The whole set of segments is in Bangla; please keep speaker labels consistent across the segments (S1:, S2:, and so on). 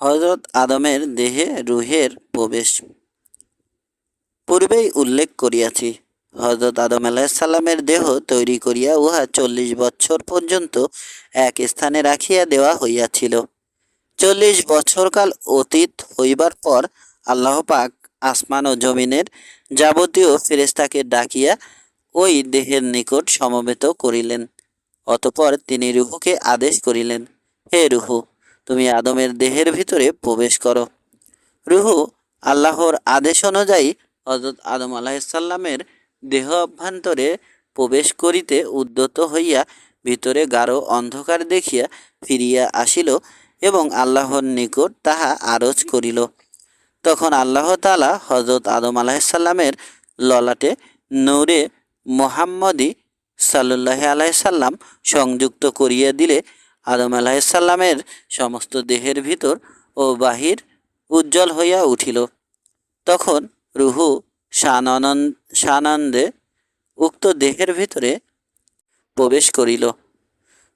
S1: হজরত আদমের দেহে রুহের প্রবেশ। পূর্বেই উল্লেখ করিয়াছি হজরত আদম আলাহিসাল্লামের দেহ তৈরি করিয়া উহা চল্লিশ বছর পর্যন্ত এক স্থানে রাখিয়া দেওয়া হইয়াছিল। চল্লিশ বছরকাল অতীত হইবার পর আল্লাহ পাক আসমান ও জমিনের যাবতীয় ফেরেস্তাকে ডাকিয়া ওই দেহের নিকট সমবেত করিলেন, অতপর তিনি রুহুকে আদেশ করিলেন, হে রুহু! তুমি আদমের দেহের ভিতরে প্রবেশ করো। রুহু আল্লাহর আদেশ অনুযায়ী হজরত আদম আলাহিসাল্লামের দেহ অভ্যন্তরে প্রবেশ করিতে উদ্যত হইয়া ভিতরে গাঢ় অন্ধকার দেখিয়া ফিরিয়া আসিল এবং আল্লাহর নিকট তাহা আরজ করিল। তখন আল্লাহ তালা হজরত আদম আলাহিসাল্লামের ললাটে নূরে মোহাম্মদী সাল্লাহ আলাইসাল্লাম সংযুক্ত করিয়া দিলে আদম আলাহিসাল্লামের সমস্ত দেহের ভিতর ও বাহির উজ্জ্বল হইয়া উঠিল। তখন রুহু সানন্দ সানন্দে উক্ত দেহের ভিতরে প্রবেশ করিল।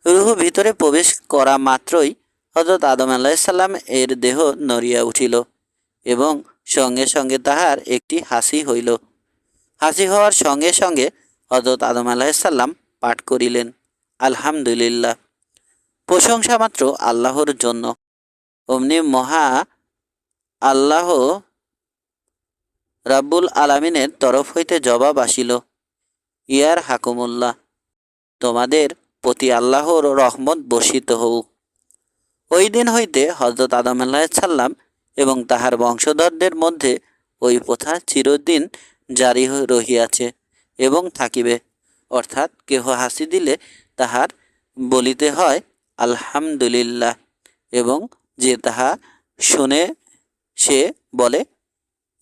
S1: রুহু ভিতরে প্রবেশ করা মাত্রই হজরত আদম আলাহিসাল্লাম এর দেহ নড়িয়া উঠিল এবং সঙ্গে সঙ্গে তাহার একটি হাসি হইল। হাসি হওয়ার সঙ্গে সঙ্গে হজরত আদম আলাহিসাল্লাম পাঠ করিলেন। আলহামদুলিল্লাহ। প্রশংসা মাত্র আল্লাহর জন্য। অমনি মহা আল্লাহ রাব্বুল আলামিনের তরফ হইতে জবাব আসিল, ইয়ার হাকুমুল্লাহ, তোমাদের প্রতি আল্লাহর রহমত বর্ষিত হোক। ওই দিন হইতে হজরত আদম সাল্লাম এবং তাহার বংশধরদের মধ্যে ওই প্রথা চিরদিন জারি রহিয়াছে এবং থাকিবে। অর্থাৎ কেহ হাসি দিলে তাহার বলিতে হয় আলহামদুলিল্লাহ এবং যে তাহা শুনে সে বলে,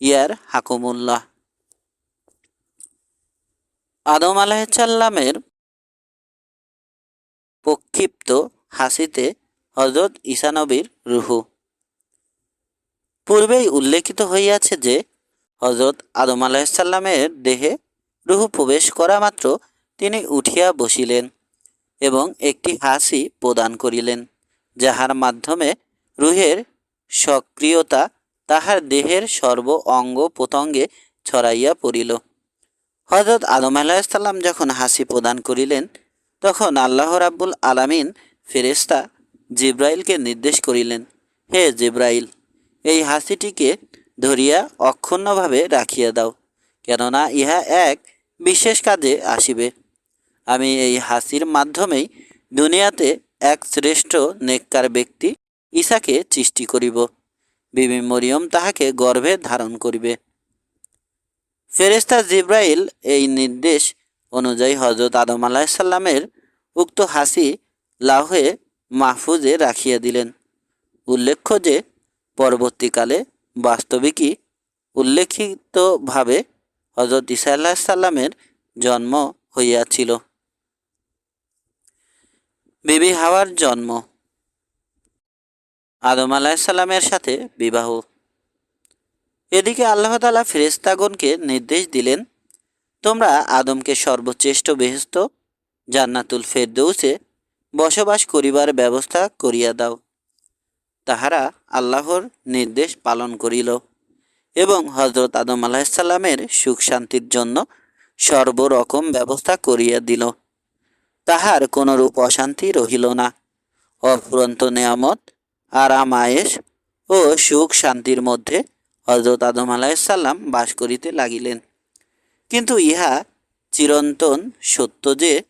S1: ইয়ার হাকুমুল্লাহ। আদম আলাহিসাল্লামের প্রক্ষিপ্ত হাসিতে হজরত ঈসানবীর রুহু। পূর্বেই উল্লেখিত হইয়াছে যে হজরত আদম আলাহিসাল্লামের দেহে রুহু প্রবেশ করা মাত্র তিনি উঠিয়া বসিলেন। এবং একটি হাসি প্রদান করিলেন, যাহার মাধ্যমে রুহের সক্রিয়তা তাহার দেহের সর্ব অঙ্গ প্রত্যঙ্গে ছড়াইয়া পড়িল। হজরত আদম আলাহিসাল্লাম যখন হাসি প্রদান করিলেন, তখন আল্লাহ রাব্বুল আলামিন ফেরেস্তা জিব্রাইলকে নির্দেশ করিলেন, হে জিব্রাইল, এই হাসিটিকে ধরিয়া অক্ষুণ্ণভাবে রাখিয়া দাও, কেননা ইহা এক বিশেষ কাজে আসিবে। আমি এই হাসির মাধ্যমেই দুনিয়াতে এক শ্রেষ্ঠ নেককার ব্যক্তি ঈশাকে সৃষ্টি করিব। বিবি মরিয়ম তাহাকে গর্ভে ধারণ করিবে। ফেরেস্তা জিব্রাইল এই নির্দেশ অনুযায়ী হজরত আদম আলাহিসাল্লামের উক্ত হাসি লাহে মাহফুজে রাখিয়া দিলেন। উল্লেখ্য যে, পরবর্তীকালে বাস্তবিকই উল্লেখিতভাবে হজরত ইসা আল্লাহ সাল্লামের জন্ম হইয়াছিল। বিবি হাওয়ার জন্ম। আদম আলাহিসাল্লামের সাথে বিবাহ। এদিকে আল্লাহ তালা ফেরেস্তাগণকে নির্দেশ দিলেন, তোমরা আদমকে সর্বশ্রেষ্ঠ বেহস্ত জান্নাতুল ফেরদৌসে বসবাস করিবার ব্যবস্থা করিয়া দাও। তাহারা আল্লাহর নির্দেশ পালন করিল এবং হজরত আদম আলাহিসাল্লামের সুখ শান্তির জন্য সর্বরকম ব্যবস্থা করিয়া দিল। তাহার কোনরূপ অশান্তি রহিল না। অফুরন্ত নেয়ামত, আরাম আয়েস ও সুখ শান্তির মধ্যে হজরত আদম আলাহিসাল্লাম বাস করিতে লাগিলেন। কিন্তু ইহা চিরন্তন সত্য যে,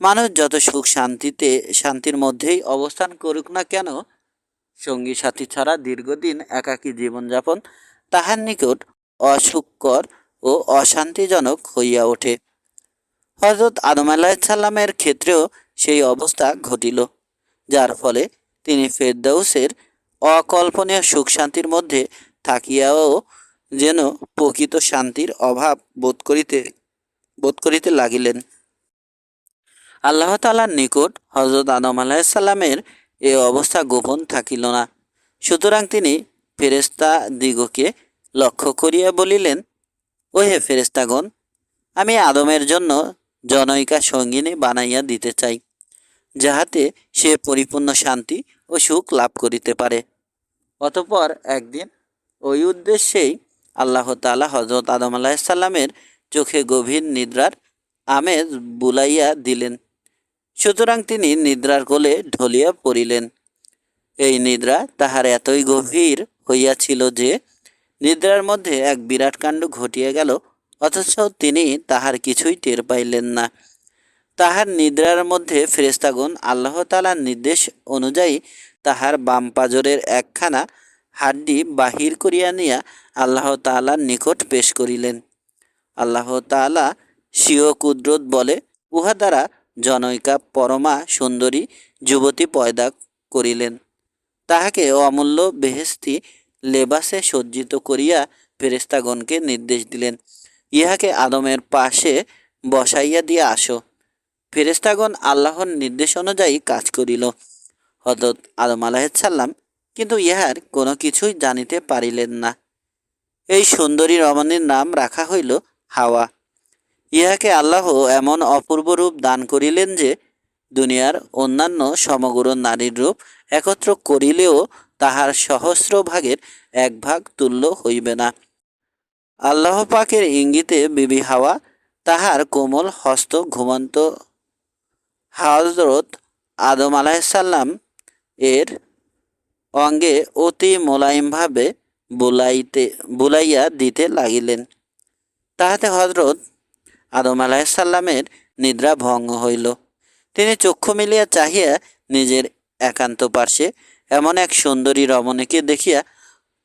S1: মানুষ যত সুখ শান্তিতে, শান্তির মধ্যেই অবস্থান করুক না কেন, সঙ্গী সাথী ছাড়া দীর্ঘদিন একাকী জীবনযাপন তাহার নিকট অসুখকর ও অশান্তিজনক হইয়া ওঠে। হজরত আদম আলাহিসাল্লামের ক্ষেত্রেও সেই অবস্থা ঘটিল, যার ফলে তিনি ফেরদাউসের অকল্পনীয় সুখ শান্তির মধ্যে থাকিয়াও যেন প্রকৃত শান্তির অভাব বোধ করিতে বোধ করিতে লাগিলেন। আল্লাহ তালার নিকট হজরত আদম আলাহিসাল্লামের এ অবস্থা গোপন থাকিল না। সুতরাং তিনি ফেরেস্তা দিগকে লক্ষ্য করিয়া বলিলেন, ওহে ফেরেস্তাগণ আমি আদমের জন্য জনৈকা সঙ্গিনী বানাইয়া দিতে চাই, যাহাতে সে পরিপূর্ণ শান্তি ও সুখ লাভ করিতে পারে। অতপর একদিন ওই উদ্দেশ্যেই আল্লাহ তাআলা হজরত আদম আলাহিসাল্লামের চোখে গভীর নিদ্রার আমেজ বুলাইয়া দিলেন। সুতরাং তিনি নিদ্রার কোলে ঢলিয়া পড়িলেন। এই নিদ্রা তাহার এতই গভীর হইয়াছিল যে, নিদ্রার মধ্যে এক বিরাট কাণ্ড ঘটিয়া গেল অথচ তিনি তাহার কিছুই টের পাইলেন না। তাহার নিদ্রার মধ্যে ফেরেস্তাগণ আল্লাহ তালার নির্দেশ অনুযায়ী তাহার বাম পাজরের একখানা হাড্ডি বাহির করিয়া নিয়া আল্লাহ তাআলার নিকট পেশ করিলেন। আল্লাহ তাআলা স্বীয় কুদরত বলে, উহা দ্বারা জনৈকা পরমা সুন্দরী যুবতী পয়দা করিলেন। তাহাকে অমূল্য বেহেস্তি লেবাসে সজ্জিত করিয়া ফেরেস্তাগণকে নির্দেশ দিলেন। ইহাকে আদমের পাশে বসাইয়া দিয়া আসো। ফেরেস্তাগণ আল্লাহর নির্দেশ অনুযায়ী কাজ করিল। হজরত আদম আলাহিসাল্লাম কিন্তু ইহার কোনো কিছুই জানিতে পারিলেন না। এই সুন্দরী রমণীর নাম রাখা হইল হাওয়া। ইহাকে আল্লাহ এমন অপূর্ব রূপ দান করিলেন যে, দুনিয়ার অন্যান্য সমগ্র নারীর রূপ একত্র করিলেও তাহার সহস্র ভাগের এক ভাগ তুল্য হইবে না। আল্লাহ পাকের ইঙ্গিতে বিবি হাওয়া তাহার কোমল হস্ত ঘুমন্ত। হজরত আদম আলাহিসাল্লাম এর অঙ্গে অতি মোলায়েমভাবে বুলাইতে, বুলাইয়া দিতে লাগিলেন। তাহাতে হজরত আদম আলাহিসাল্লামের নিদ্রা ভঙ্গ হইল। তিনি চক্ষু মিলিয়া চাহিয়া নিজের একান্ত পার্শ্বে এমন এক সুন্দরী রমণীকে দেখিয়া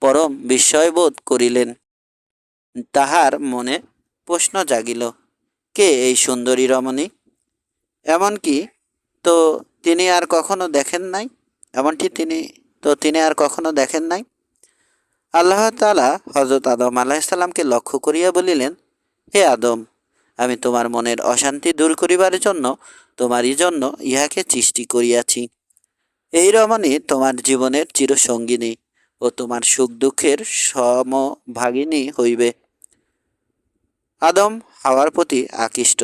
S1: পরম বিস্ময়বোধ করিলেন। তাহার মনে প্রশ্ন জাগিল, কে এই সুন্দরী রমণী? এমনকি তো তিনি আর কখনো দেখেন নাই? এমনটি তিনি, তো তিনি আর কখনো দেখেন নাই? আল্লাহ তালা হজরত আদম আলাহিসাল্লামকে লক্ষ্য করিয়া বলিলেন, হে আদম, আমি তোমার মনের অশান্তি দূর করিবার জন্য, তোমারই জন্য ইহাকে সৃষ্টি করিয়াছি। এই রমণী তোমার জীবনের চিরসঙ্গিনী ও তোমার সুখ দুঃখের সমভাগিনী হইবে। আদম হাওয়ার প্রতি আকৃষ্ট।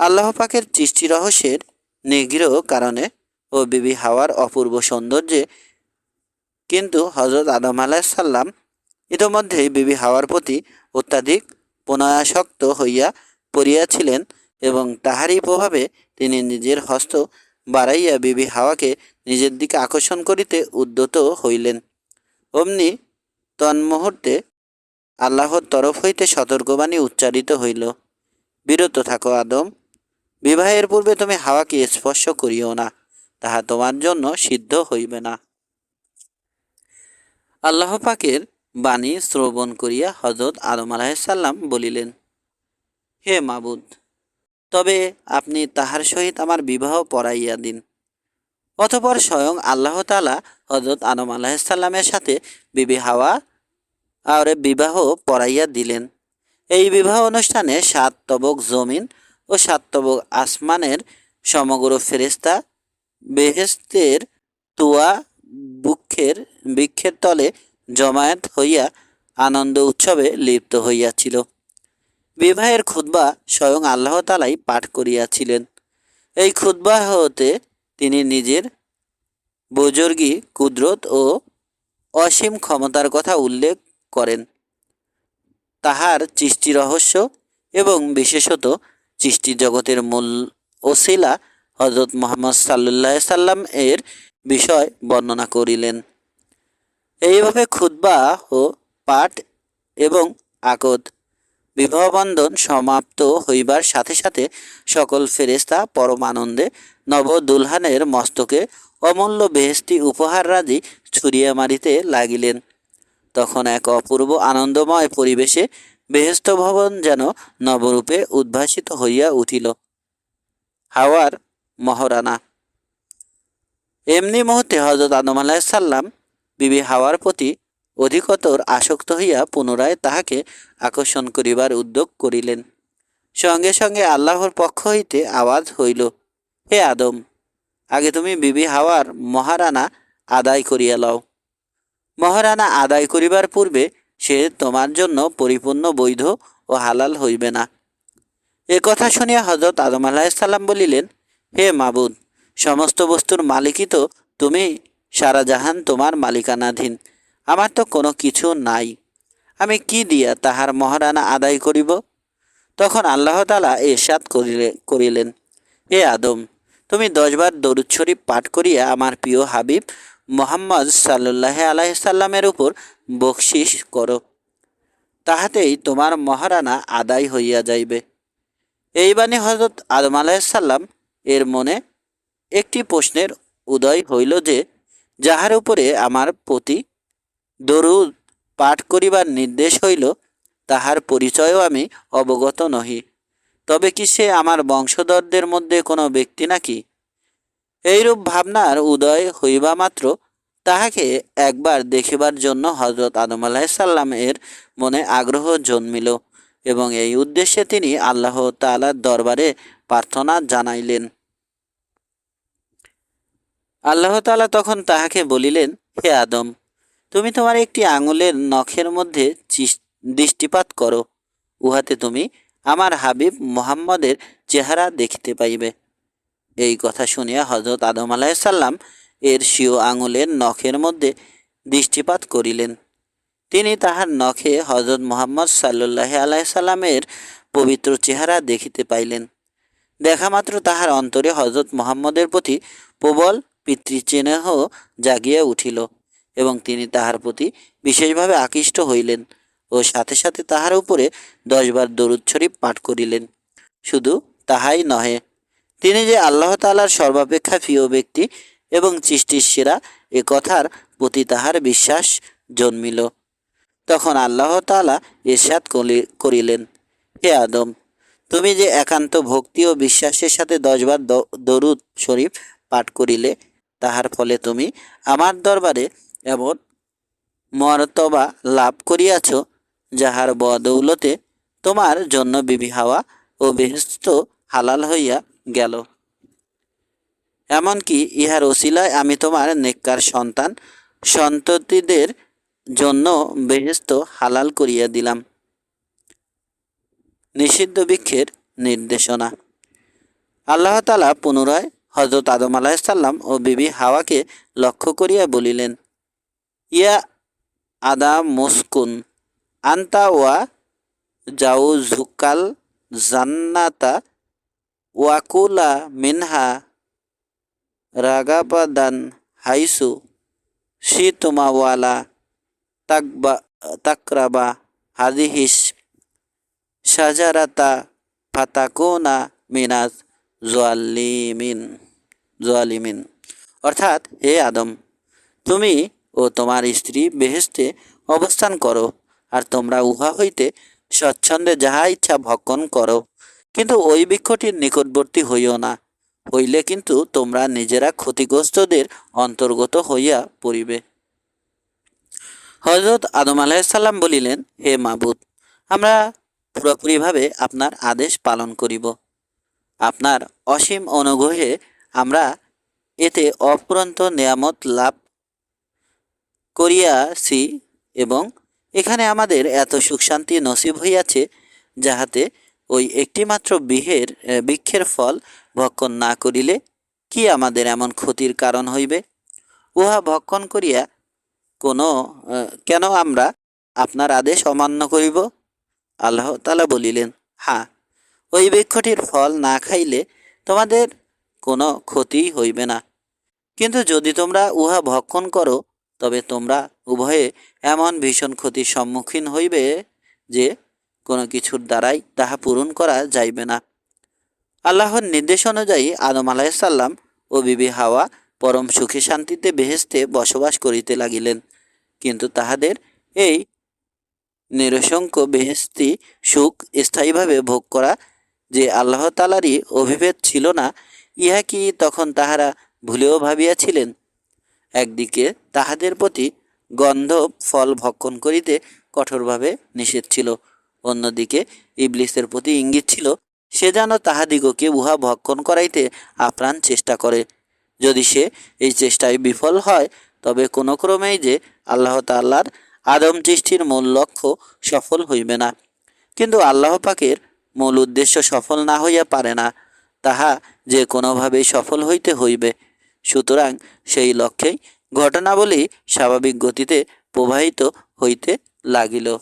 S1: আল্লাহ পাকের সৃষ্টি রহস্যের নিগৃহ কারণে ও বিবি হাওয়ার অপূর্ব সৌন্দর্যে কিন্তু হজরত আদম আলাহিসাল্লাম ইতোমধ্যেই বিবি হাওয়ার প্রতি অত্যাধিক প্রণয়াসক্ত হইয়া পড়িয়াছিলেন এবং তাহারই প্রভাবে তিনি নিজের হস্ত বাড়াইয়া বিবি হাওয়াকে নিজের দিকে আকর্ষণ করিতে উদ্যত হইলেন। অমনি তন্মুহূর্তে আল্লাহর তরফ হইতে সতর্কবাণী উচ্চারিত হইল। বিরত থাকো, আদম। বিবাহের পূর্বে তুমি হাওয়াকে স্পর্শ করিও না, তাহা তোমার জন্য সিদ্ধ হইবে না। আল্লাহ পাকের বাণী শ্রবণ করিয়া হজরত আদম আলাহিসাল্লাম বলিলেন, হে মাবুদ, তবে আপনি তাহার সহিত আমার বিবাহ পড়াইয়া দিন। অতপর স্বয়ং আল্লাহ তালা হজরত আদম আলাহিসাল্লামের সাথে বিবি হাওয়া আর বিবাহ পড়াইয়া দিলেন। এই বিবাহ অনুষ্ঠানে সাত তবক জমিন ও সাত তবক আসমানের সমগ্র ফেরেস্তা বেহেস্তের তুয়া বুক্ষের, বৃক্ষের তলে জমায়েত হইয়া আনন্দ উৎসবে লিপ্ত হইয়াছিল। বিবাহের খুতবা স্বয়ং আল্লাহ তালাই পাঠ করিয়াছিলেন। এই খুতবা হতে তিনি নিজের বুজর্গী কুদরত ও অসীম ক্ষমতার কথা উল্লেখ করেন। তাহার সৃষ্টি রহস্য এবং বিশেষত সৃষ্টি জগতের মূল ওসিলা হজরত মোহাম্মদ সাল্লাহ সাল্লাম এর বিষয় বর্ণনা করিলেন। এইভাবে খুতবা ও পাঠ এবং আকদ বিবাহবন্ধন সমাপ্ত হইবার সাথে সাথে সকল ফেরেস্তা পরম আনন্দে নব দুলহানের মস্তকে অমূল্য বেহেস্তি উপহার রাজি ছুরিয়া মারিতে লাগিলেন। তখন এক অপূর্ব আনন্দময় পরিবেশে বেহেস্ত ভবন যেন নবরূপে উদ্ভাসিত হইয়া উঠিল। হাওয়ার মহারানা। এমনি মুহূর্তে হজরত আদম আলাহিসাল্লাম বিবি হাওয়ার প্রতি অধিকতর আসক্ত হইয়া পুনরায় তাহাকে আকর্ষণ করিবার উদ্যোগ করিলেন। সঙ্গে সঙ্গে আল্লাহর পক্ষ হইতে আওয়াজ হইল, হে আদম, আগে তুমি বিবি হাওয়ার মহারানা আদায় করিয়া লও। মহারানা আদায় করিবার পূর্বে সে তোমার জন্য পরিপূর্ণ বৈধ ও হালাল হইবে না। এ কথা শুনিয়া হজরত আদম আলাহিসাল্লাম বলিলেন, হে মাবুদ, সমস্ত বস্তুর মালিকই তো তুমি, সারা জাহান তোমার মালিকানাধীন, আমার তো কোনো কিছু নাই। আমি কি দিয়া তাহার মহারানা আদায় করিব? তখন আল্লাহ তালা এরশাদ করিলে, করিলেন, হে আদম, তুমি দশবার দরুদ শরীফ পাঠ করিয়া আমার প্রিয় হাবিব মোহাম্মদ সাল্লাহ আলাইসাল্লামের উপর বকশিস করো। তাহাতেই তোমার মহারানা আদায় হইয়া যাইবে। এই বাণী হজরত আদম আলাইসাল্লাম এর মনে একটি প্রশ্নের উদয় হইল যে, যাহার উপরে আমার প্রতি দরুদ পাঠ করিবার নির্দেশ হইল, তাহার পরিচয়ও আমি অবগত নহি। তবে কি সে আমার বংশধরদের মধ্যে কোনো ব্যক্তি নাকি এইরূপ ভাবনার উদয় হইবা মাত্র, তাহাকে একবার দেখিবার জন্য হজরত আদম আলাহিসাল্লাম এর মনে আগ্রহ জন্মিল এবং এই উদ্দেশ্যে তিনি আল্লাহ তাআলার দরবারে প্রার্থনা জানাইলেন। আল্লাহ তাআলা তখন তাহাকে বলিলেন, হে আদম, তুমি তোমার একটি আঙুলের নখের মধ্যে দৃষ্টিপাত করো, উহাতে তুমি আমার হাবিব মোহাম্মদের চেহারা দেখিতে পাইবে। এই কথা শুনিয়া হজরত আদম আলাহিসাল্লাম এর স্বীয় আঙুলের নখের মধ্যে দৃষ্টিপাত করিলেন। তিনি তাহার নখে হজরত মোহাম্মদ সাল্লাহ আলাইসাল্লামের পবিত্র চেহারা দেখিতে পাইলেন। দেখা মাত্র তাহার অন্তরে হজরত মোহাম্মদের প্রতি প্রবল পিতৃচিহ্ন জাগিয়া উঠিল এবং তিনি তাহার প্রতি বিশেষভাবে আকৃষ্ট হইলেন ও সাথে সাথে তাহার উপরে দশবার দরুদ শরীফ পাঠ করিলেন। শুধু তাহাই নহে তিনি যে আল্লাহ তালার সর্বাপেক্ষা প্রিয় ব্যক্তি এবং সৃষ্টির সেরা এ কথার প্রতি তাহার বিশ্বাস জন্মিল। তখন আল্লাহ তালা ইরশাদ কলি- করিলেন, হে আদম, তুমি যে একান্ত ভক্তি ও বিশ্বাসের সাথে দশবার দরুদ শরীফ পাঠ করিলে, তাহার ফলে তুমি আমার দরবারে এমন মর্তবা লাভ করিয়াছ যাহার বদৌলতে তোমার জন্য বিবি হাওয়া ও বেহেস্ত হালাল হইয়া গেল। এমনকি ইহার ওসিলায় আমি তোমার নেককার সন্তান, সন্ততিদের জন্য বেহেস্ত হালাল করিয়া দিলাম। নিষিদ্ধ বৃক্ষের নির্দেশনা। আল্লাহ তালা পুনরায় হজরত আদম আলাহিসাল্লাম ও বিবি হাওয়াকে লক্ষ্য করিয়া বলিলেন, ইয়া আদা মুসকুন, আন্তা ওয়া যাও ঝুকাল জান্নাতা ওয়াকুলা মিনহা রাগাপাদান হাইসু শীতমাওয়ালা তাকবা তাকরাবা হাদিহিস সাজারাতা ফাতাকুনা মিনাজ জোয়ালিমিন জোয়ালিমিন অর্থাৎ হে আদম, তুমি ও তোমার স্ত্রী বেহেস্তে অবস্থান করো, আর তোমরা উহা হইতে স্বচ্ছন্দে যাহা ইচ্ছা ভক্ষণ করো। কিন্তু ওই বৃক্ষটির নিকটবর্তী হইও না, হইলে কিন্তু তোমরা নিজেরা ক্ষতিগ্রস্তদের অন্তর্গত হইয়া পড়িবে। হজরত আদম আলাইসাল্লাম বলিলেন, হে মাবুদ, আমরা পুরোপুরিভাবে আপনার আদেশ পালন করিব। আপনার অসীম অনুগ্রহে আমরা এতে অফুরন্ত নেয়ামত লাভ করিয়াছি এবং এখানে আমাদের এত সুখ শান্তি নসিব হইয়াছে যাহাতে ওই একটিমাত্র বিহের বৃক্ষের ফল ভক্ষণ না করিলে কি আমাদের এমন ক্ষতির কারণ হইবে? উহা ভক্ষণ করিয়া কোনো কেন আমরা আপনার আদেশ অমান্য করিব? আল্লাহ তালা বলিলেন হ্যাঁ ওই বৃক্ষটির ফল না খাইলে তোমাদের কোনো ক্ষতি হইবে না। কিন্তু যদি তোমরা উহা ভক্ষণ করো, তবে তোমরা উভয়ে এমন ভীষণ ক্ষতির সম্মুখীন হইবে যে কোনো কিছুর দ্বারাই তাহা পূরণ করা যাইবে না। আল্লাহর নির্দেশ অনুযায়ী আদম আলাইসাল্লাম ও বিবি হাওয়া পরম সুখে শান্তিতে বেহেস্তে বসবাস করিতে লাগিলেন। কিন্তু তাহাদের এই নিরসংখ্য বেহেস্তি সুখ স্থায়ীভাবে ভোগ করা যে আল্লাহ তালারই অভিভেদ ছিল না, ইহা কি তখন তাহারা ভুলেও ভাবিয়াছিলেন? একদিকে তাহাদের প্রতি গন্ধ ফল ভক্ষণ করিতে কঠোরভাবে নিষেধ ছিল অন্যদিকে ইবলিসের প্রতি ইঙ্গিত ছিল, সে যেন তাহাদিগকে উহা ভক্ষণ করাইতে আপ্রাণ চেষ্টা করে। যদি সে এই চেষ্টায় বিফল হয়, তবে কোনো ক্রমেই যে আল্লাহ তাল্লার আদম সৃষ্টির মূল লক্ষ্য সফল হইবে না। কিন্তু আল্লাহ পাকের মূল উদ্দেশ্য সফল না হইয়া পারে না, তাহা যে কোনোভাবেই সফল হইতে হইবে। সুতরাং সেই লক্ষ্যেই ঘটনাবলী স্বাভাবিক গতিতে প্রবাহিত হইতে লাগিল।